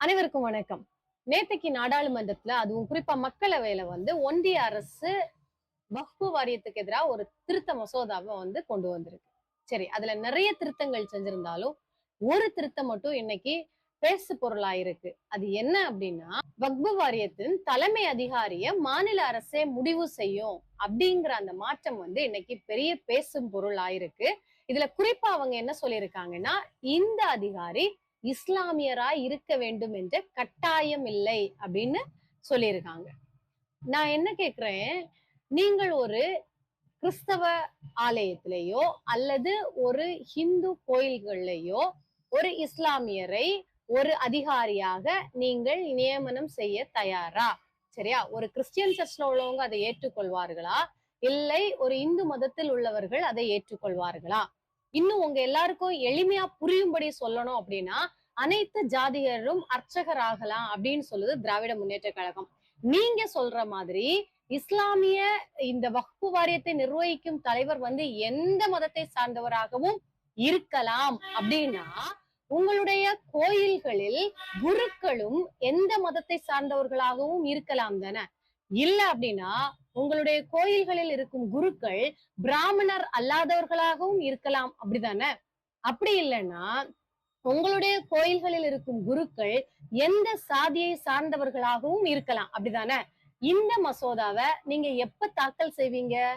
அனைவருக்கும் வணக்கம். நேத்தைக்கு நாடாளுமன்றத்துல அதுவும் குறிப்பா மக்களவையில வந்து ஒன்றிய அரசு வக்பு வாரியத்துக்கு எதிராக ஒரு திருத்த மசோதாவை வந்து கொண்டு வந்திருக்கு. சரி அதுல நிறைய திருத்தங்கள் செஞ்சிருந்தாலும் ஒரு திருத்தம் மட்டும் இன்னைக்கு பேசு பொருளா இருக்கு அது என்ன அப்படின்னா வக்பு வாரியத்தின் தலைமை அதிகாரிய மாநில அரசே முடிவு செய்யும் அப்படிங்கிற அந்த மாற்றம் வந்து இன்னைக்கு பெரிய பேசும் பொருள் ஆயிருக்கு இதுல குறிப்பா அவங்க என்ன சொல்லியிருக்காங்கன்னா இந்த அதிகாரி இஸ்லாமியராய் இருக்க வேண்டும் என்ற கட்டாயம் இல்லை அப்படின்னு சொல்லியிருக்காங்க. நான் என்ன கேக்குறேன் நீங்கள் ஒரு கிறிஸ்தவ ஆலயத்திலேயோ அல்லது ஒரு ஹிந்து கோயில்கள்லயோ ஒரு இஸ்லாமியரை ஒரு அதிகாரியாக நீங்கள் நியமனம் செய்ய தயாரா? சரியா? ஒரு கிறிஸ்டியன் சர்ச்ல உள்ளவங்க அதை ஏற்றுக்கொள்வார்களா? இல்லை ஒரு இந்து மதத்தில் உள்ளவர்கள் அதை ஏற்றுக்கொள்வார்களா? இன்னும் உங்க எல்லாருக்கும் எளிமையா புரியும்படி சொல்லணும் அப்படின்னா அனைத்து ஜாதியரும் அர்ச்சகர் ஆகலாம் அப்படின்னு சொல்லுது திராவிட முன்னேற்ற கழகம். நீங்க சொல்ற மாதிரி இஸ்லாமிய இந்த வகுப்பு வாரியத்தை நிர்வகிக்கும் தலைவர் வந்து எந்த மதத்தை சார்ந்தவராகவும் இருக்கலாம் அப்படின்னா உங்களுடைய கோயில்களில் குருக்களும் எந்த மதத்தை சார்ந்தவர்களாகவும் இருக்கலாம் தானே? இல்ல அப்படின்னா உங்களுடைய கோயில்களில் இருக்கும் குருக்கள் பிராமணர் அல்லாதவர்களாகவும் இருக்கலாம். அப்படிதானே? அப்படி இல்லைன்னா உங்களுடைய கோயில்களில் இருக்கும் குருக்கள் எந்த சாதியை சார்ந்தவர்களாகவும் இருக்கலாம். அப்படிதானே? இந்த மசோதாவை நீங்க எப்ப தாக்கல் செய்வீங்க?